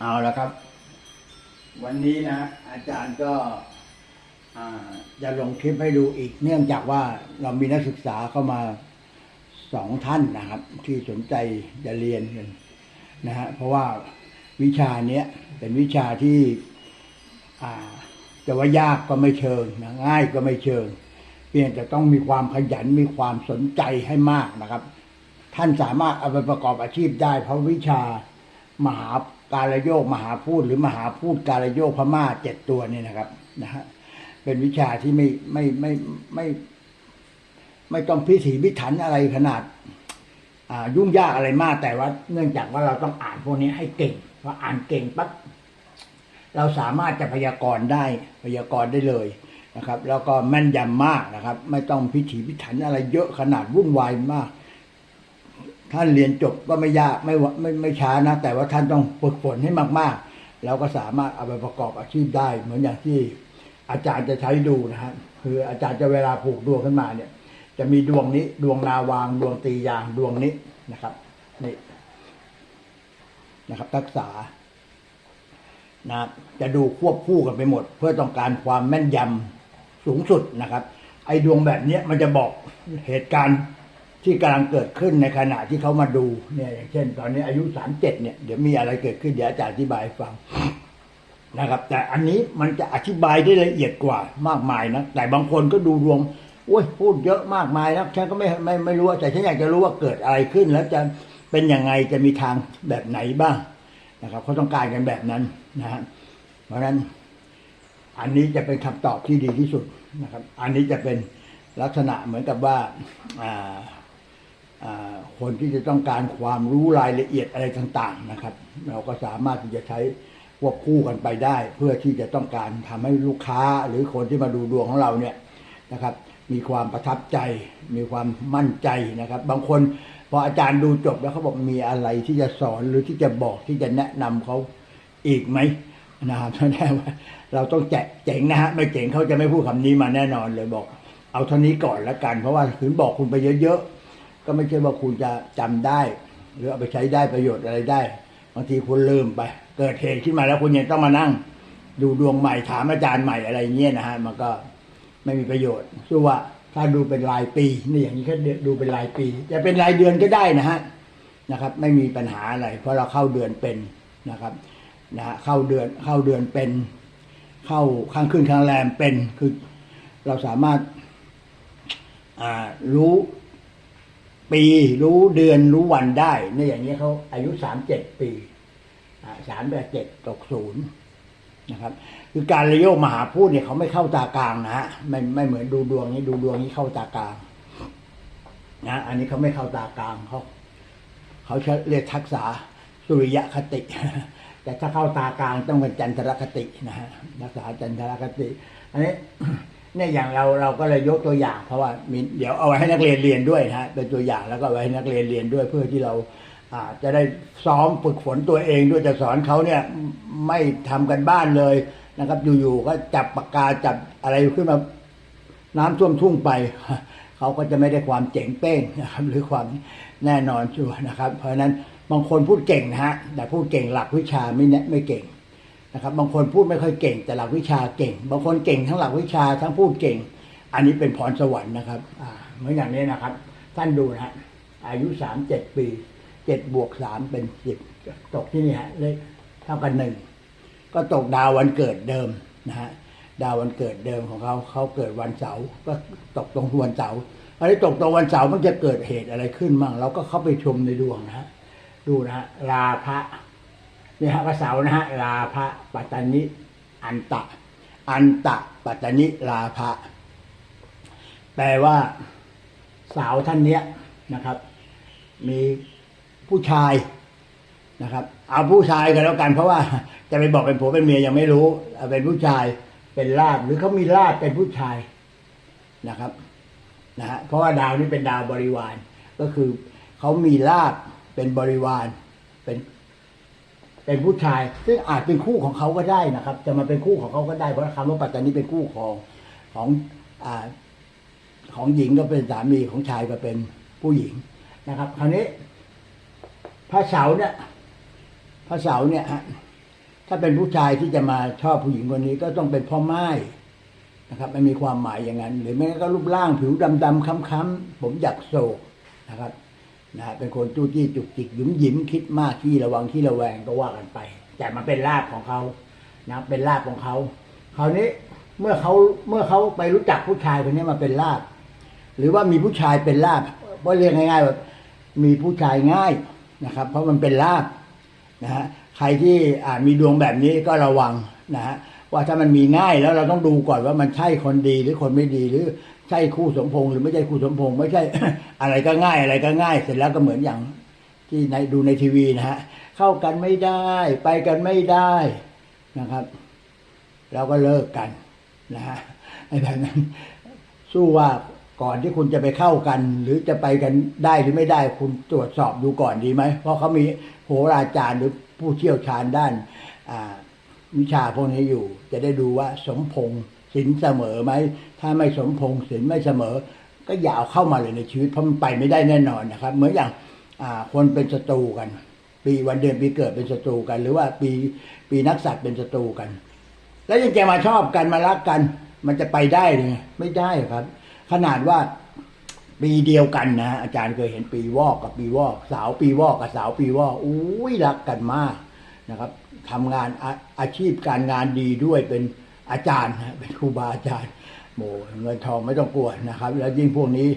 เอาละครับ วันนี้นะ อาจารย์ก็อ่าจะลงคลิปให้ดูอีก เนื่องจากว่าเรามีนักศึกษาเข้ามาสองท่านนะครับ ที่สนใจจะเรียนกันนะฮะเพราะว่าวิชาเนี้ยเป็นวิชาที่อ่าจะว่ายากก็ไม่เชิงนะง่ายก็ไม่เชิง เพียงแต่ต้องมีความขยันมีความสนใจให้มากนะครับ ท่านสามารถเอาไปประกอบอาชีพได้ เพราะวิชามหา การโยกมหาพูดหรือมหาพูดการโยกพม่าเจ็ดตัวนี่นะครับนะฮะเป็นวิชาที่ไม่ไม่ไม่ไม่ ไม่ต้องพิถีพิถันอะไรขนาดอ่ายุ่งยากอะไรมากแต่ว่าเนื่องจากว่าเราต้องอ่านพวกนี้ให้เก่งพออ่านเก่งปั๊บเราสามารถจะพยากรณ์ได้พยากรณ์ได้เลยนะครับ แล้วก็แม่นยำมากนะครับ ไม่ต้องพิถีพิถันอะไรเยอะขนาดวุ่นวายมาก ท่านเรียนจบก็ไม่ยากไม่ไม่ไม่ช้านะ แต่ว่าท่านต้องฝึกฝนให้มากๆ แล้วก็สามารถเอาไปประกอบอาชีพได้ เหมือนอย่างที่อาจารย์จะใช้ดูนะฮะคืออาจารย์จะเวลาผูกดวงขึ้นมาเนี่ย จะมีดวงนี้ดวงนาวางดวงตียางดวงนี้นะครับนี่นะครับทักษะนะจะดูควบคู่กันไปหมด เพื่อต้องการความแม่นยำสูงสุดนะครับ ไอ้ดวงแบบเนี้ยมันจะบอกเหตุการณ์ ที่กำลังเกิดขึ้นในขณะที่เขามาดูเนี่ยอย่างเช่น ตอนนี้อายุสามเจ็ดเนี่ยเดี๋ยวมีอะไรเกิดขึ้นเดี๋ยวอาจารย์อธิบายฟังนะครับ แต่อันนี้มันจะอธิบายได้ละเอียดกว่ามากมายนะแต่บางคนก็ดูดวงโอ้ยพูดเยอะมากมายนะฉันก็ไม่ไม่ไม่รู้แต่ฉันอยากจะรู้ว่าเกิดอะไรขึ้น แล้วจะเป็นยังไงจะมีทางแบบไหนบ้างนะครับเขาต้องการกันแบบนั้นนะฮะเพราะฉะนั้นอันนี้จะเป็นคำตอบที่ดีที่สุดนะครับ อันนี้จะเป็นลักษณะเหมือนกับว่าอ่า คนที่จะต้องการความรู้รายละเอียดอะไรต่างๆนะครับ เราก็สามารถที่จะใช้ควบคู่กันไปได้ เพื่อที่จะต้องการทำให้ลูกค้าหรือคนที่มาดูดวงของเราเนี่ยนะครับ มีความประทับใจ มีความมั่นใจนะครับ บางคนพออาจารย์ดูจบแล้วเขาบอกมีอะไรที่จะสอนหรือที่จะบอกที่จะแนะนำเขาอีกไหมนะครับแสดงว่าเราต้องแจเจ๋งนะฮะไม่เจ๋งเขาจะไม่พูดคำนี้มาแน่นอนเลยบอก เอาเท่านี้ก่อนละกัน เพราะว่าถึงบอกคุณไปเยอะๆ ก็ไม่ใช่ว่าคุณจะจำได้ หรือเอาไปใช้ได้ประโยชน์อะไรได้บางทีคุณลืมไป เกิดเหตุขึ้นมาแล้วคุณยังต้องมานั่ง ดูดวงใหม่ถามอาจารย์ใหม่อะไรเงี้ยนะฮะมันก็ไม่มีประโยชน์สู้ว่าถ้าดูเป็นรายปีนี่อย่างนี้ก็ดูเป็นรายปี จะเป็นรายเดือนก็ได้นะฮะนะครับ ไม่มีปัญหาอะไร เพราะเราเข้าเดือนเป็นนะครับนะฮะเข้าเดือนเข้าเดือนเป็น เข้าข้างขึ้นข้างแรมเป็นคือเราสามารถรู้ ปีรู้เดือนรู้วันได้ในอย่างนี้ยเขาอายุสามเจ็ดปีสามแปดเจ็ดตกศูนย์นะครับ คือการระโยกมหาพูดเนี่ยเขาไม่เข้าตากลางนะฮะไม่ไม่เหมือนดูดวงนี้ดูดวงนี้เข้าตากลางนะอันนี้เขาไม่เข้าตากลางเขาเขาใช้เรียกทักษะสุริยคติ แต่ถ้าเข้าตากลางต้องเป็นจันทรคตินะฮะทักษะจันทรคติ อันนี้ เนี่ยอย่างเราเราก็เลยยกตัวอย่างเพราะว่ามีเดี๋ยวเอาไว้ให้นักเรียนเรียนด้วยนะฮะเป็นตัวอย่างแล้วก็เอาไว้ให้นักเรียนเรียนด้วยเพื่อที่เราจะได้ซ้อมฝึกฝนตัวเองด้วยจะสอนเขาเนี่ยไม่ทำกันบ้านเลยนะครับ อยู่ๆก็จับปากกาจับอะไรขึ้นมาน้ำท่วมทุ่งไปเขาก็จะไม่ได้ความเจ๋งเป้งนะครับหรือความแน่นอนชัวนะครับ เพราะฉะนั้นบางคนพูดเก่งนะฮะแต่พูดเก่งหลักวิชาไม่แน่ไม่เก่ง นะครับบางคนพูดไม่ค่อยเก่ง แต่หลักวิชาเก่ง บางคนเก่งทั้งหลักวิชาทั้งพูดเก่ง อันนี้เป็นพรสวรรค์นะครับเหมือนอย่างนี้นะครับ ท่านดูนะฮะอายุสามเจ็ดปีเจ็ดบวกสามเป็นสิบตกที่นี่ฮะเลขเท่ากันหนึ่งก็ตกดาววันเกิดเดิมนะฮะดาววันเกิดเดิมของเขาเขาเกิดวันเสาร์ก็ตกตรงวันเสาร์อันนี้ตกตรงวันเสาร์มันจะเกิดเหตุอะไรขึ้นบ้างเราก็เข้าไปชมในดวงนะฮะดูนะฮะลาพระ นี่ฮะพระเสานะฮะลาภะปัตตานิอันตะ อันตะปัตตานิลาภะแปลว่าสาวท่านเนี้ยนะครับ มีผู้ชายนะครับ เอาผู้ชายกันแล้วกันเพราะว่าจะไปบอกเป็นผัวเป็นเมียยังไม่รู้เอาเป็นผู้ชายเป็นลาบหรือเขามีลาบเป็นผู้ชายนะครับนะฮะเพราะว่าดาวนี้เป็นดาวบริวาร ก็คือเขามีลาบเป็นบริวารเป็น เป็นผู้ชาย ซึ่งอาจเป็นคู่ของเขาก็ได้นะครับ จะมาเป็นคู่ของเขาก็ได้เพราะคำว่าปัตตานีเป็นคู่ของของอ่าของหญิงก็เป็นสามีของชายก็เป็นผู้หญิงนะครับ คราวนี้พระเสาร์เนี่ยพระเสาร์เนี่ยฮะถ้าเป็นผู้ชายที่จะมาชอบผู้หญิงคนนี้ก็ต้องเป็นพ่อไม้นะครับมันมีความหมายอย่างนั้น หรือไม่ก็รูปร่างผิวดำๆค้ำๆผมอยากโศกนะครับ นะฮะเป็นคนจู้จี้จุกจิกหยุมหยิมคิดมากที่ระวังที่ระแวงก็ว่ากันไป แต่มันเป็นลาบของเขานะเป็นลาบของเขาคราวนี้เมื่อเขาเมื่อเขาไปรู้จักผู้ชายคนนี้มาเป็นลาบหรือว่ามีผู้ชายเป็นลาบเพราะเรียกง่ายๆแบบมีผู้ชายง่ายนะครับ เพราะมันเป็นลาบนะฮะใครที่อ่ามีดวงแบบนี้ก็ระวังนะฮะว่าถ้ามันมีง่ายแล้วเราต้องดูก่อนว่ามันใช่คนดีหรือคนไม่ดีหรือ ใช่คู่สมพงษ์หรือไม่ใช่คู่สมพงษ์ไม่ใช่ อะไรก็ง่ายอะไรก็ง่าย เสร็จแล้วก็เหมือนอย่างที่ในดูในทีวีนะฮะเข้ากันไม่ได้ ไปกันไม่ได้นะครับเราก็เลิกกันนะฮะไอ้แบบนั้นสู้ว่าก่อนที่คุณจะไปเข้ากัน หรือจะไปกันได้หรือไม่ได้คุณตรวจสอบดูก่อนดีไหม เพราะเขามีโหราจารย์หรือผู้เชี่ยวชาญด้านวิชาพวกนี้อยู่ จะได้ดูว่าสมพงษ์ สินเสมอไหม ถ้าไม่สมพงษ์สินไม่เสมอ ก็อย่าเอาเข้ามาเลยในชีวิตเพราะมันไปไม่ได้แน่นอนนะครับ เหมือนอย่างคนเป็นศัตรูกัน ปีวันเดือนปีเกิดเป็นศัตรูกัน หรือว่าปีปีนักษัตว์เป็นศัตรูกัน แล้วยังจะมาชอบกันมารักกัน มันจะไปได้เลยไม่ได้ครับ ขนาดว่าปีเดียวกันนะอาจารย์เคยเห็นปีวอกกับปีวอก สาวปีวอกกับสาวปีวอกอุ้ยรักกันมากนะครับทำงานอาอาชีพการงานดีด้วยเป็น อาจารย์นะเป็นครูบาอาจารย์โมเงินทองไม่ต้องกลัวนะครับ แล้วยิ่งพวกนี้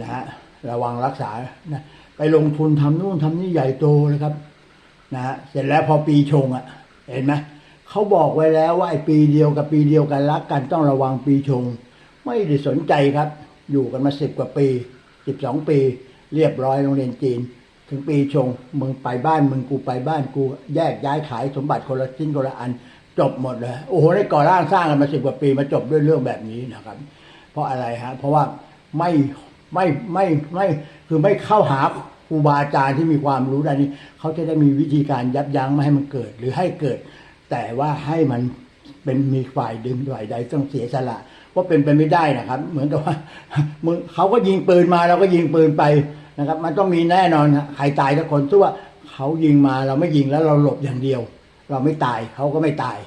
นะฮะระวังรักษานะไปลงทุนทำนู่นทำนี่ใหญ่โตนะครับนะฮะเสร็จแล้วพอปีชงอะ เห็นไหมเขาบอกไว้แล้วว่าไอ้ปีเดียวกับปีเดียวกันรักกันต้องระวังปีชง ไม่ได้สนใจครับ อยู่กันมาสิบกว่าปีสิบสองปี เรียบร้อยโรงเรียนจีน ถึงปีชงมึงไปบ้านมึงกูไปบ้านกูแยกย้ายขายสมบัติคนละชิ้นคนละอัน จบหมดเลยโอ้โหได้ก่อร่างสร้างกันมาสิบกว่าปีมาจบด้วยเรื่องแบบนี้นะครับ เพราะอะไรฮะเพราะว่าไม่ไม่ไม่ไม่คือไม่เข้าหาครูบาอาจารย์ที่มีความรู้ด้านนี้ เขาจะได้มีวิธีการยับยั้งไม่ให้มันเกิด หรือให้เกิด แต่ว่าให้มันเป็นมีฝ่ายดึงฝ่ายใดต้องเสียสละเพราะเป็นไปไม่ได้นะครับ เหมือนกับว่ามึงเขาก็ยิงปืนมาเราก็ยิงปืนไปนะครับ มันต้องมีแน่นอนใครตายทุกคนทั่วาเขายิงมาเราไม่ยิงแล้วเราหลบอย่างเดียว เราไม่ตายเขาก็ไม่ตาย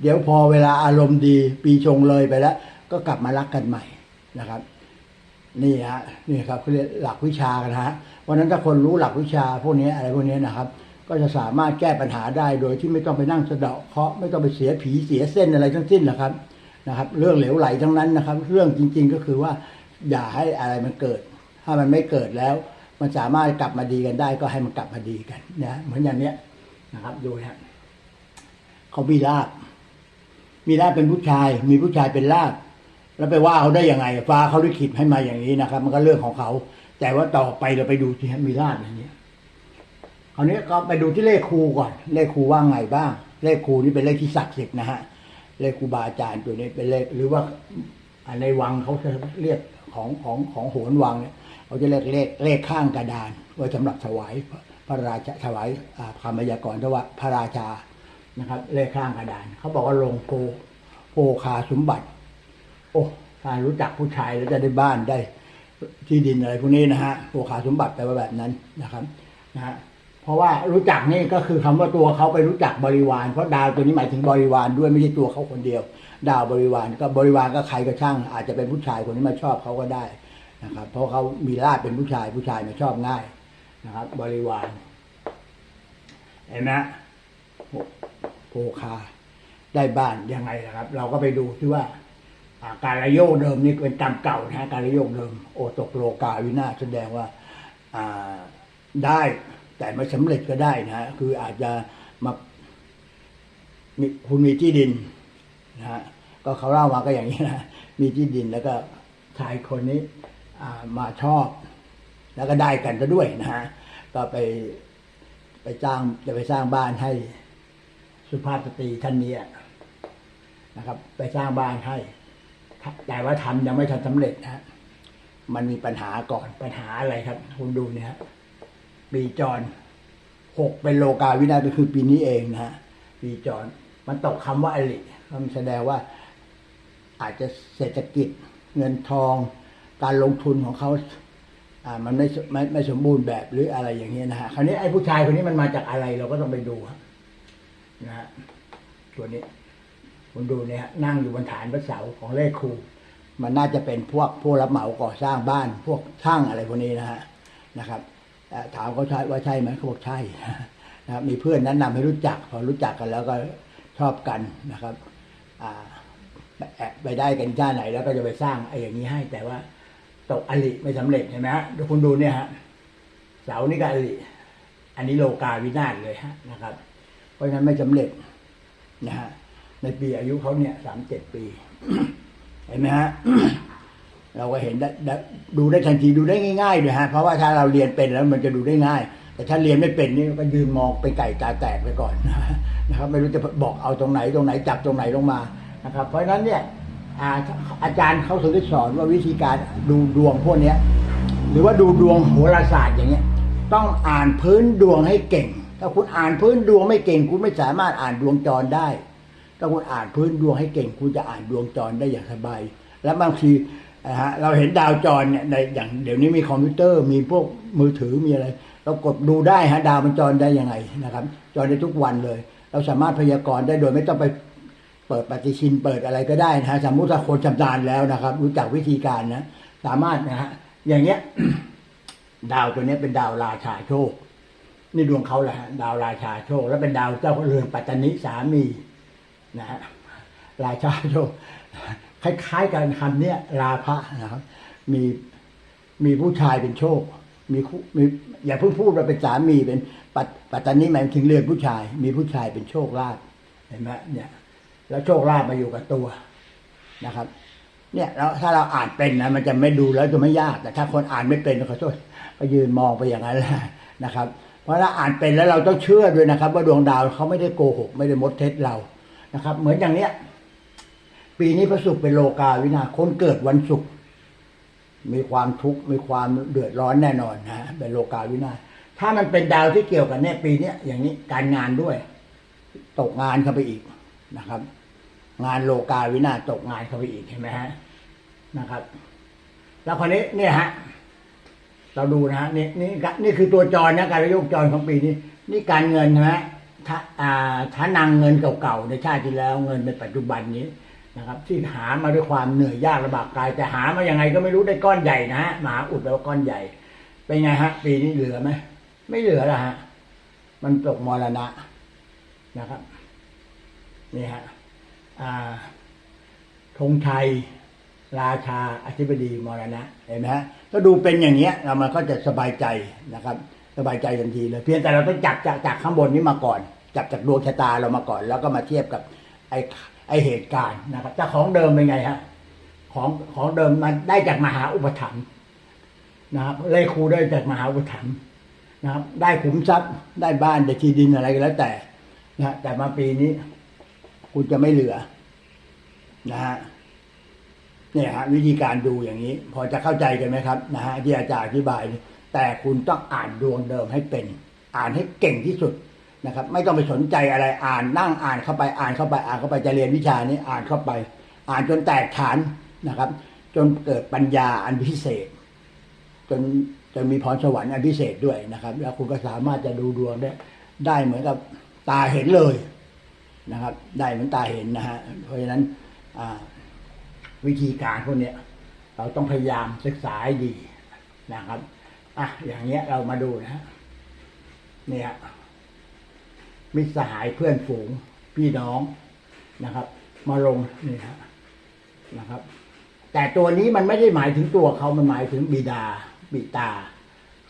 เดี๋ยวพอเวลาอารมณ์ดี ปีชงเลยไปแล้ว ก็กลับมารักกันใหม่นะครับ นี่ฮะนี่ครับเขาเรียกหลักวิชากันฮะวันนั้นถ้าคนรู้หลักวิชาพวกนี้อะไรพวกนี้นะครับ ก็จะสามารถแก้ปัญหาได้โดยที่ไม่ต้องไปนั่งสะเดาะเคาะไม่ต้องไปเสียผีเสียเส้นอะไรทั้งสิ้นนะครับนะครับ เรื่องเหลวไหลทั้งนั้นนะครับ เรื่องจริง ๆ ก็คือว่า อย่าให้อะไรมันเกิด ถ้ามันไม่เกิดแล้ว มันสามารถกลับมาดีกันได้ ก็ให้มันกลับมาดีกันนะเหมือนอย่างเนี้ยนะครับดูนะ เขามีลาบมีลาบเป็นผู้ชาย มีผู้ชายเป็นลาบแล้วไปว่าเขาได้ยังไง ฟ้าเขาลิขิตให้มาอย่างนี้นะครับ มันก็เรื่องของเขา แต่ว่าต่อไปเราไปดูที่มีลาบอย่างนี้คราวนี้ก็ไปดูที่เลขครูก่อน เลขครูว่าไงบ้าง เลขครูนี่เป็นเลขที่ศักดิ์สิทธิ์นะฮะเลขครูบาอาจารย์ตัวนี้เป็นเลขหรือว่าในวังเขาจะเรียกของของของโหนวังเนี่ยเขาจะเรียกเลขเลขข้างกระดานไว้สำหรับถวายพระราชาถวายอ่าคำพยากรณ์ถวายพระราชา นะครับเลขข้างกระดาน เขาบอกว่าลงโพโพคาสมบัติ โอ้ถ้ารู้จักผู้ชายแล้วจะได้บ้านได้ที่ดินอะไรพวกนี้นะฮะโภคาสมบัติแปลว่าแบบนั้นนะครับนะฮะเพราะว่ารู้จักนี่ก็คือคำว่าตัวเขาไปรู้จักบริวาร เพราะดาวตัวนี้หมายถึงบริวารด้วยไม่ใช่ตัวเขาคนเดียว ดาวบริวารก็บริวารก็ใครก็ช่าง อาจจะเป็นผู้ชายคนนี้มาชอบเขาก็ได้นะครับ เพราะเขามีลาภเป็นผู้ชายผู้ชายมาชอบง่ายนะครับ บริวารเห็นไหม โภโภคาได้บ้านยังไงนะครับ เราก็ไปดูที่ว่าการระโยกเดิมนี่เป็นกรรมเก่านะการระโยกเดิม โอตกโลกาวินาแสดงว่าได้แต่ไม่สำเร็จก็ได้นะฮะคืออาจจะมาคุณมีที่ดินนะฮะก็เขาเล่ามาก็อย่างนี้นะมีที่ดินแล้วก็ชายคนนี้มาชอบ แล้วก็ได้กันซะด้วยนะฮะก็ไปไปจ้างจะไปสร้างบ้านให้ สุภาพสตรีท่านนี้นะครับ ไปสร้างบ้านให้ แต่ว่าทำยังไม่ทันสำเร็จนะฮะมันมีปัญหาก่อนปัญหาอะไรครับ คุณดูเนี่ยปีจรหกเป็นโลกาวินาศก็คือปีนี้เองนะฮะปีจรมันตกคำว่าอลิมันแสดงว่า อาจจะเศรษฐกิจเงินทองการลงทุนของเขาอ่ามันไม่ไม่ไม่สมบูรณ์แบบหรืออะไรอย่างเงี้ยนะฮะคราวนี้ไอ้ผู้ชายคนนี้มันมาจากอะไรเราก็ต้องไปดูฮะ นะฮะตัวนี้คุณดูเนี่ยฮะนั่งอยู่บนฐานพระเสาของเลขครูมันน่าจะเป็นพวกผู้รับเหมาก่อสร้างบ้าน พวกช่างอะไรพวกนี้นะฮะนะครับถามเขาใช่ว่าใช่ไหมเขาบอกใช่นะครับมีเพื่อนแนะนำให้รู้จัก พอรู้จักกันแล้วก็ชอบกันนะครับอ่าไปแอบไปได้กันชาติไหนแล้วก็จะไปสร้างไอ้อย่างนี้ให้ แต่ว่าตกอลิไม่สำเร็จเห็นไหมฮะคุณดูเนี่ยฮะเสานี่ก็อลิอันนี้โลกาวินาศเลยฮะนะครับ เพราะฉะนั้นไม่สำเร็จนะฮะในปีอายุเขาเนี่ยสามเจ็ดปี เห็นไหมฮะเราก็เห็นได้ดูได้ทันทีดูได้ง่ายๆด้วยฮะเพราะว่าถ้าเราเรียนเป็นแล้วมันจะดูได้ง่าย แต่ถ้าเรียนไม่เป็นนี่ก็ยืนมองเป็นไก่ตาแตกไปก่อนนะครับไม่รู้จะบอกเอาตรงไหนตรงไหนจับตรงไหนลงมานะครับ เพราะฉะนั้นเนี่ยอาอาจารย์เขาถึงได้สอนว่าวิธีการดูดวงพวกนี้หรือว่าดูดวงโหราศาสตร์อย่างเงี้ย ต้องอ่านพื้นดวงให้เก่ง ถ้าคุณอ่านพื้นดวงไม่เก่งคุณไม่สามารถอ่านดวงจรได้ ถ้าคุณอ่านพื้นดวงให้เก่ง คุณจะอ่านดวงจรได้อย่างสบาย และบางทีนะฮะเราเห็นดาวจรเนี่ยในอย่างเดี๋ยวนี้มีคอมพิวเตอร์มีพวกมือถือมีอะไร เรากดดูได้ฮะดาวมันจรได้ยังไงนะครับ จรได้ทุกวันเลย เราสามารถพยากรณ์ได้โดยไม่ต้องไปเปิดปฏิทินเปิดอะไรก็ได้นะฮะสมมติถ้าคนชำนาญแล้วนะครับ รู้จักวิธีการนะ สามารถนะฮะอย่างเงี้ย ดาวตัวนี้เป็นดาวราชาโชค นี่ดวงเขาแหละดาวราชาโชค แล้วเป็นดาวเจ้าเรือนปัตตานิสามีนะฮะราชาโชคคล้ายๆกันคำเนี้ยราพะนะครับ มีมีผู้ชายเป็นโชค มีคู่มีอย่าเพิ่งพูดว่าเป็นสามีเป็นปัตปัตตานิหมายถึงเรือนผู้ชาย มีผู้ชายเป็นโชคลาภเห็นไหมเนี่ย แล้วโชคลาภมาอยู่กับตัวนะครับ เนี่ยแล้วถ้าเราอ่านเป็นนะมันจะไม่ดูแล้วจะไม่ยาก แต่ถ้าคนอ่านไม่เป็นขอโทษก็ยืนมองไปอย่างนั้นแหละนะครับ เพราะถ้าอ่านเป็นแล้วเราต้องเชื่อด้วยนะครับ ว่าดวงดาวเขาไม่ได้โกหก ไม่ได้มดเท็จเรานะครับ เหมือนอย่างเนี้ย ปีนี้พระศุกร์เป็นโลกาวินาคนเกิดวันศุกร์มีความทุกข์มีความเดือดร้อนแน่นอนนะฮะเป็นโลกาวินาถ้ามันเป็นดาวที่เกี่ยวกันเนี่ยปีเนี้ยอย่างนี้การงานด้วย ตกงานเข้าไปอีกนะครับ งานโลกาวินาตกงานเข้าไปอีกเห็นไหมฮะนะครับ แล้วคราวนี้เนี่ยฮะ เราดูนะนี่นี่นี่คือตัวจรนะการโยกจรของปีนี้ นี่การเงินนะฮะถ้าอ่านางเงินเก่าๆในชาติที่แล้วเงินในปัจจุบันนี้นะครับ ที่หามาด้วยความเหนื่อยยากลำบากกาย แต่หามายังไงก็ไม่รู้ได้ก้อนใหญ่นะฮะมหาอุดแปลว่าก้อนใหญ่ เป็นไงฮะ ปีนี้เหลือไหมไม่เหลือละฮะมันตกมรณะนะครับนี่ฮะธงชัย ราชาอธิบดีมรณะเห็นไหมฮะ ก็ดูเป็นอย่างเงี้ยเรามันก็จะสบายใจนะครับ สบายใจทันทีเลย เพียงแต่เราต้องจับจากจากข้างบนนี้มาก่อน จับจากดวงชะตาเรามาก่อน แล้วก็มาเทียบกับไอไอเหตุการณ์นะครับแต่ของเดิมเป็นไงฮะของของเดิมมันได้จากมหาอุปถัมภ์นะครับเลขครูได้จากมหาอุปถัมภ์นะครับ ได้ขุมทรัพย์ได้บ้านได้ที่ดินอะไรก็แล้วแต่นะแต่มาปีนี้ คุณจะไม่เหลือนะฮะ เนี่ยฮะวิธีการดูอย่างนี้ พอจะเข้าใจกันไหมครับนะฮะที่อาจารย์อธิบาย แต่คุณต้องอ่านดวงเดิมให้เป็น อ่านให้เก่งที่สุดนะครับ ไม่ต้องไปสนใจอะไรอ่านนั่งอ่านเข้าไปอ่านเข้าไปอ่านเข้าไปจะเรียนวิชานี้อ่านเข้าไป อ่านจนแตกฐานนะครับ จนเกิดปัญญาอันพิเศษ จนจนมีพรสวรรค์อันพิเศษด้วยนะครับ แล้วคุณก็สามารถจะดูดวงได้ได้เหมือนกับตาเห็นเลยนะครับ ได้เหมือนตาเห็นนะฮะเพราะฉะนั้นอ่า วิธีการพวกนี้เราต้องพยายามศึกษาให้ดีนะครับอะอย่างเงี้ยเรามาดูนะฮะเนี่ยมิตรสหายเพื่อนฝูงพี่น้องนะครับ มาลงนี่ฮะนะครับ แต่ตัวนี้มันไม่ได้หมายถึงตัวเขามันหมายถึงบิดา บิตา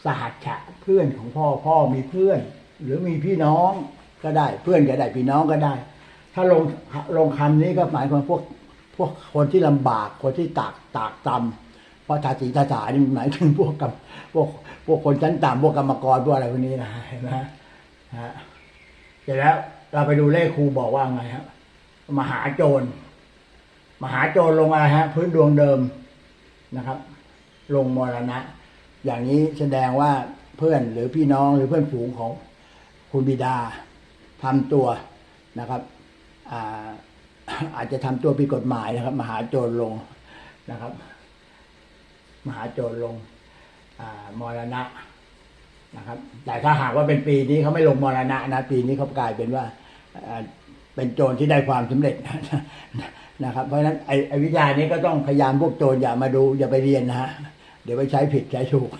สหัชชะเพื่อนของพ่อพ่อมีเพื่อน หรือมีพี่น้องก็ได้เพื่อนก็ได้พี่น้องก็ได้ ถ้าลงลงคำนี้ก็หมายความพวก พวกคนที่ลำบากคนที่ตากตากตำเพราะทาสีทาสานี่หมายถึงพวกกับพวกพวกคนชั้นต่ำพวกกรรมกรพวกอะไรพวกนี้นะเห็นไหมฮะฮะเสร็จแล้ว เราไปดูเลขครูบอกว่าไงครับมหาโจรมหาโจรลงอะไรฮะ พื้นดวงเดิมนะครับ ลงมรณะ อย่างนี้แสดงว่าเพื่อนหรือพี่น้องหรือเพื่อนฝูงของคุณบิดาทำตัวนะครับ อาจจะทำตัวผิดกฎหมายนะครับ มหาโจรลงนะครับ มหาโจรลงมรณะนะครับ แต่ถ้าหากว่าเป็นปีนี้เขาไม่ลงมรณะนะ ปีนี้เขากลายเป็นว่าเป็นโจรที่ได้ความสำเร็จนะครับ เพราะฉะนั้นไอ้วิชานี้ก็ต้องพยายามพวกโจรอย่ามาดูอย่าไปเรียนนะฮะเดี๋ยวไปใช้ผิดใช้ถูก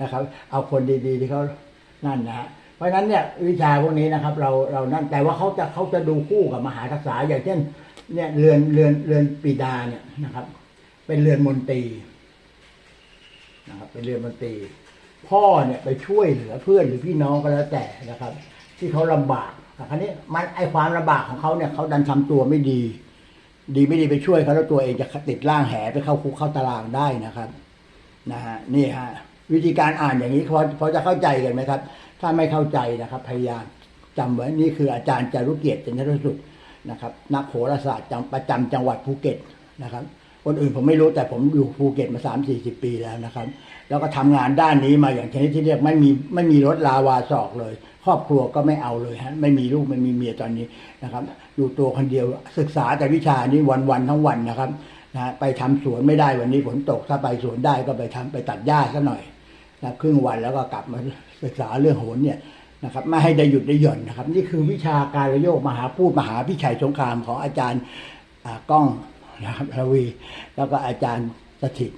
นะครับ เอาคนดีๆที่เขานั่นนะฮะ ราะฉะนั้นเนี่ยวิชาพวกนี้นะครับ เราเรานั่นแต่ว่าเขาจะเขาจะดูคู่กับมหาทักษะอย่างเช่น เนี่ยเรือนเรือนเรือนปีดาเนี่ยนะครับ เป็นเรือนมนตรีนะครับ เป็นเรือนมนตรีพ่อเนี่ยไปช่วยเหลือเพื่อนหรือพี่น้องก็แล้วแต่นะครับ ที่เขาลำบากแต่คราวนี้มันไอความลำบากของเขาเนี่ยเขาดันทำตัวไม่ดี ดีไม่ดีไปช่วยเขาแล้วตัวเองจะติดร่างแหไปเข้าคุกเข้าตารางได้นะครับ นะฮะนี่ฮะ วิธีการอ่านอย่างนี้พอพอจะเข้าใจกันไหมครับ ถ้าไม่เข้าใจนะครับ พยายามจำไว้นี่คืออาจารย์จารุเกียรติจันทรสุดนะครับ นักโหราศาสตร์ประจำจังหวัดภูเก็ตนะครับ คนอื่นผมไม่รู้แต่ผมอยู่ภูเก็ตมาสามสี่สิบปีแล้วนะครับ แล้วก็ทำงานด้านนี้มาอย่างชนิดที่เรียกไม่มีไม่มีรถลาวาศอกเลย ครอบครัวก็ไม่เอาเลยฮะไม่มีลูกไม่มีเมียตอนนี้นะครับ อยู่ตัวคนเดียวศึกษาแต่วิชานี้วันวันทั้งวันนะครับนะไปทำสวนไม่ได้วันนี้ฝนตกถ้าไปสวนได้ก็ไปทำไปตัดหญ้าซะหน่อย นะครึ่งวันแล้วก็กลับมาศึกษาเรื่องโหนเนี่ยนะครับไม่ให้ได้หยุดได้หย่อนนะครับ นี่คือวิชาการโยกมหาพูดมหาพิชัยสงครามของอาจารย์ก้องนะครับรวี แล้วก็อาจารย์สถิต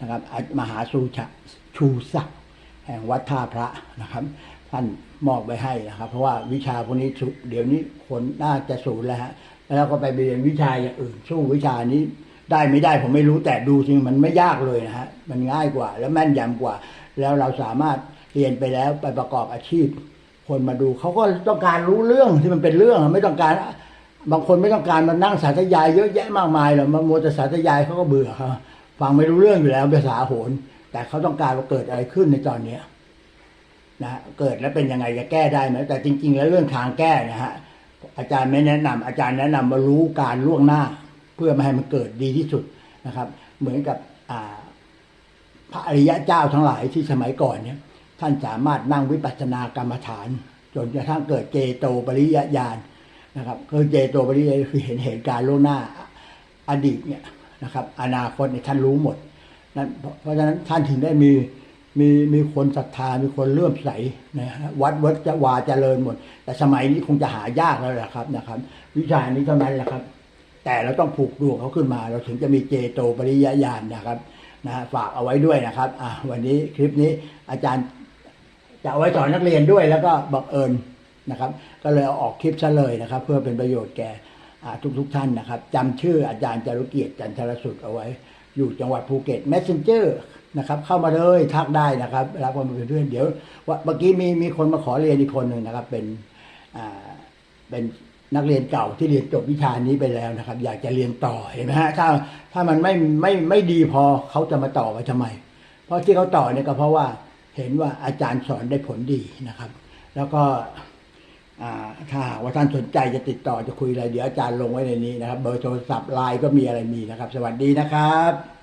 นะครับมหาสูชะชูศักดิ์แห่งวัดท่าพระนะครับ ท่านมอบไว้ให้นะครับ เพราะว่าวิชาพวกนี้เดี๋ยวนี้คนน่าจะสูญแล้วฮะแล้วก็ไปเรียนวิชาอย่างอื่น สู้วิชานี้ได้ไม่ได้ผมไม่รู้แต่ดูจริงมันไม่ยากเลยนะฮะมันง่ายกว่า แล้วแม่นยำกว่า แล้วเราสามารถเรียนไปแล้วไปประกอบอาชีพ คนมาดูเขาก็ต้องการรู้เรื่องที่มันเป็นเรื่องไม่ต้องการ บางคนไม่ต้องการมานั่งสาธยายเยอะแยะมากมายหรอกมาโมวแต่สาธยายเขาก็เบื่อครับฟังไม่รู้เรื่องอยู่แล้วภาษาโหนแต่เขาต้องการว่าเกิดอะไรขึ้นในตอนเนี้ยนะเกิดแล้วเป็นยังไงจะแก้ได้ไหมแต่จริง ๆ แล้วเรื่องทางแก้นะฮะอาจารย์ไม่แนะนำอาจารย์แนะนำมารู้การล่วงหน้า เพื่อไม่ให้มันเกิดดีที่สุดนะครับ เหมือนกับอ่า พระอริยะเจ้าทั้งหลายที่สมัยก่อนเนี่ยท่านสามารถนั่งวิปัสสนากรรมฐาน จนกระทั่งเกิดเจโตปริยญาณนะครับคือเจโตปริยญาณคือเห็นเหตุการณ์ล่วงหน้าอดีตเนี่ยนะครับ อนาคตเนี่ยท่านรู้หมดนั้นเพราะฉะนั้นท่านถึงได้มีมีมีคนศรัทธามีคนเลื่อมใสนะฮะวัดวัดจะวาจเจริญหมด แต่สมัยนี้คงจะหายากแล้วแหละครับนะครับ วิชานี้เท่านั้นแหละครับ แต่เราต้องผูกดวงเขาขึ้นมา เราถึงจะมีเจโตปริยญาณนะครับ นะฝากเอาไว้ด้วยนะครับวันนี้คลิปนี้อาจารย์จะเอาไว้สอนนักเรียนด้วย แล้วก็บังเอิญนะครับ ก็เลยเอาออกคลิปซะเลยนะครับ เพื่อเป็นประโยชน์แก่อ่าทุกท่านนะครับจำชื่ออาจารย์จารุเกียรติจันทรสุดเอาไว้ อยู่จังหวัดภูเก็ต messenger นะครับ เข้ามาเลยทักได้นะครับรับความเป็นเพื่อนเดี๋ยวว่าเมื่อกี้มีมีคนมาขอเรียนอีกคนหนึ่งนะครับ เป็นอ่าเป็น นักเรียนเก่าที่เรียนจบวิชานี้ไปแล้วนะครับ อยากจะเรียนต่อเห็นไหมฮะถ้าถ้ามันไม่ไม่ไม่ดีพอเขาจะมาต่อไปทำไม เพราะที่เขาต่อเนี่ยก็เพราะว่าเห็นว่าอาจารย์สอนได้ผลดีนะครับ แล้วก็ถ้าหากว่าท่านสนใจจะติดต่อจะคุยอะไรเดี๋ยวอาจารย์ลงไว้ในนี้นะครับ เบอร์โทรศัพท์ไลน์ก็มีอะไรมีนะครับ สวัสดีนะครับ